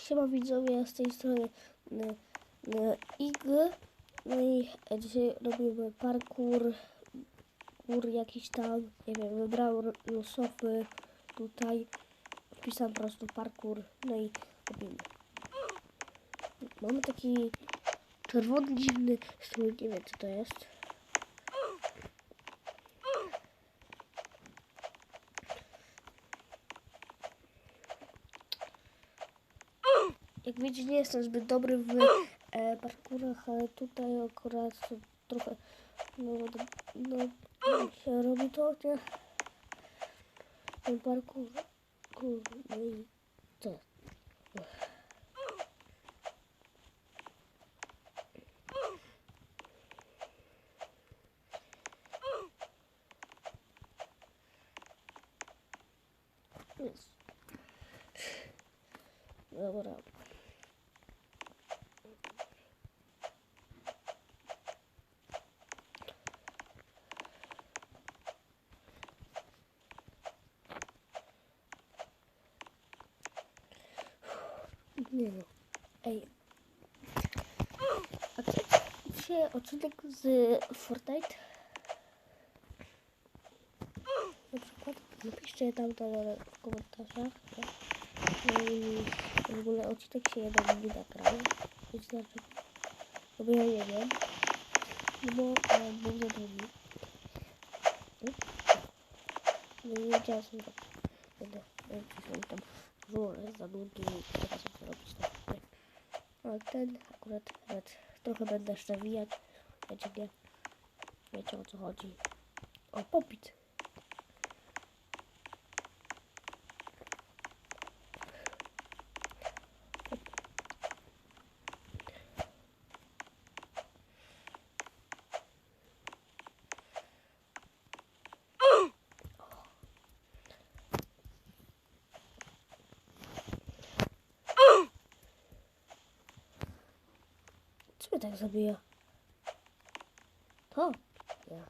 Siema widzowie, z tej strony n, n, IG. No i dzisiaj robimy parkour, kur jakiś tam, nie wiem, wybrałem losowy tutaj. Wpisałem po prostu parkour, no i robimy. Mamy taki czerwony dziwny strój, nie wiem co to jest. Widzicie, nie jestem zbyt dobry w e, parkurach, ale tutaj akurat to trochę no, no, no się robi to, nie? Ten parkur, kur, no i co? Jest. Dobra. Nie no. Ej. A co dzisiaj odcinek z Fortnite? Na przykład napiszcie tam to w komentarzach. tak? No i w ogóle odcinek się jeden nie nagrał. To znaczy, no bo ja nie wiem. No bo e, był za długi. No i nie wiedziałem co zrobić. Będę, tam żurę za długi teraz robić tak. nie. Ale ten akurat nawet trochę będę jeszcze wijać. Wiecie nie? Wiecie o co chodzi. O, popit. Co mnie tak zabija? To. Ja.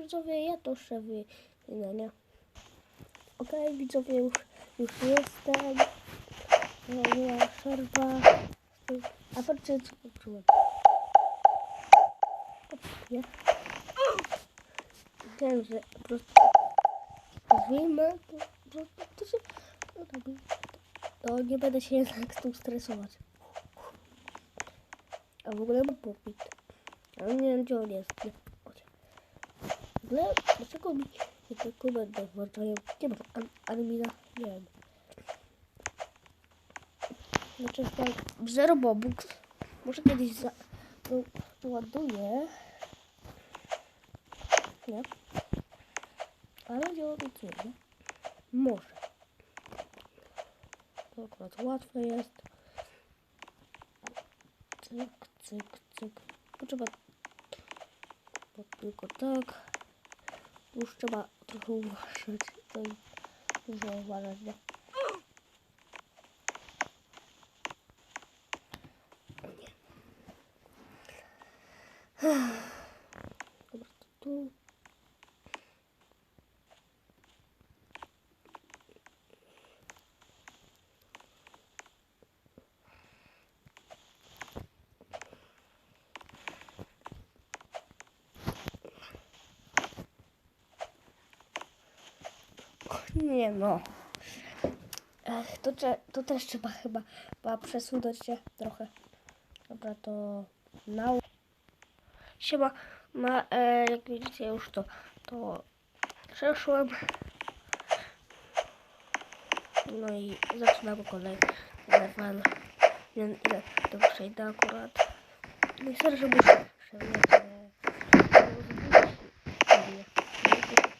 Widzowie, ja to szewy nie? Okej, widzowie, już, już jestem. No, była przerwa. A patrzcie, co poczułem. Nie? Wiem, że po prostu wyjmę, to, to, to się... No, tak, no, nie będę się jednak z tym stresować. A w ogóle mam popit. Ale nie wiem, gdzie on jest. Ogóle, dlaczego mi się te komendy włączają? Nie mam an Armina, nie wiem. Znaczy, mam zero bobux. Może kiedyś za... To ładuję. Nie. Ale nie obiecuję? Może. To akurat łatwe jest. Cyk, cyk, cyk. Tu trzeba to tylko tak. Już trzeba trochę uważać. To dużo uważać, nie? Nie. Dobra, to tu. Nie no. Ech, to, to też trzeba chyba, chyba przesunąć się trochę. Dobra, to na... Siema, ma, e, jak widzicie już to, to przeszłem. No i zaczynamy kolejny level. Nie wiem ile to przejdę akurat. No i sorry, że muszę przewijać, ale... Nie, nie, nie, nie.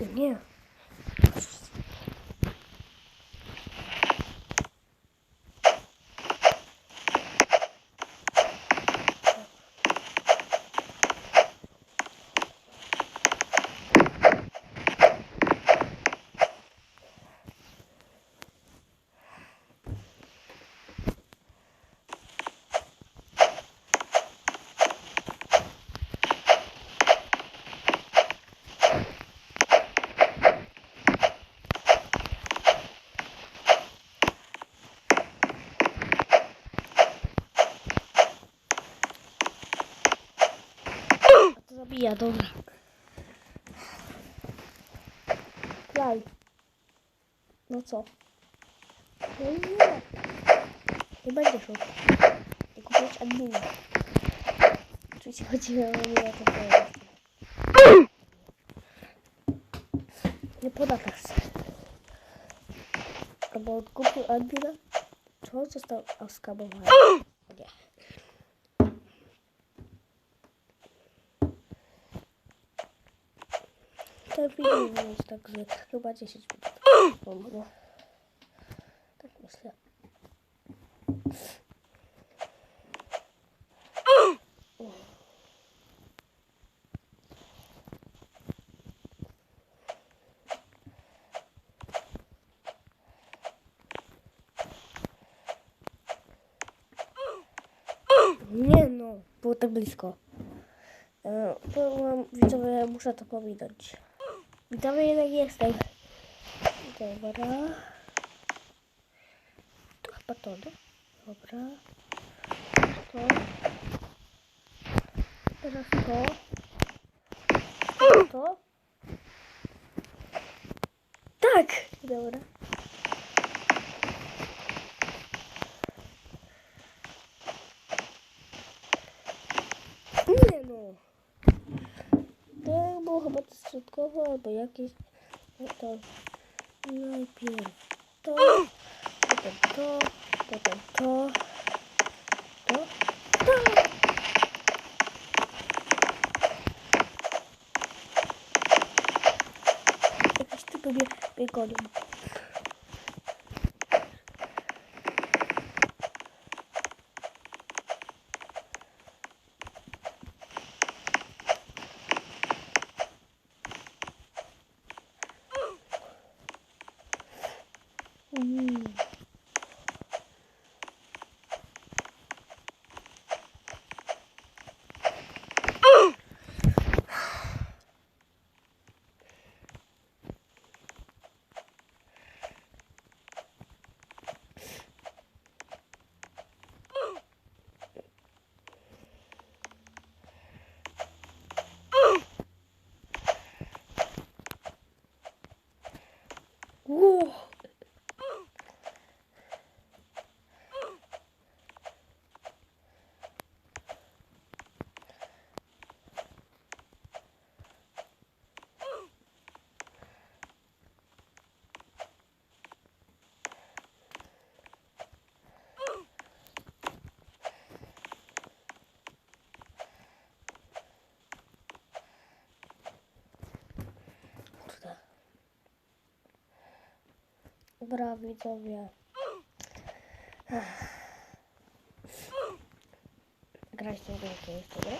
Nie. A to zabija, dobra. Jaj. No co? No nie. Nie będzie szło. Nie kupić admina. Oczywiście chodzi o mnie to powiedzieć. Nie poda teraz. Albo odkupił admina, czy on został oskabowany? Ten film jest tak, że chyba 10 minut. Tak myślę. Nie no, było tak blisko. E, Byłam, widzowie, muszę to pominąć. Widzowie, jednak jestem. Dobra. To chyba to, no? Dobra. To. Teraz to. Teraz to. Tak! Dobra. Nie no. To było chyba to środkowo albo jakieś. No to najpierw to, potem to, potem to, to, to. Jakiś typy mnie, mnie gonią. Mm. Ło! Kurde. Dobra, widzowie. Tą gierkę jeszcze, nie?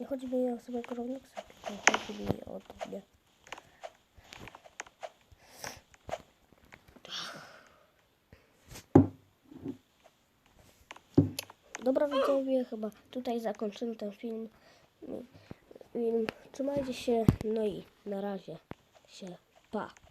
Nie chodzi mi o samego Robloxa, tylko chodzi mi o to, nie? Dobra widzowie, chyba tutaj zakończymy ten film. film. Trzymajcie się, no i na razie się pa.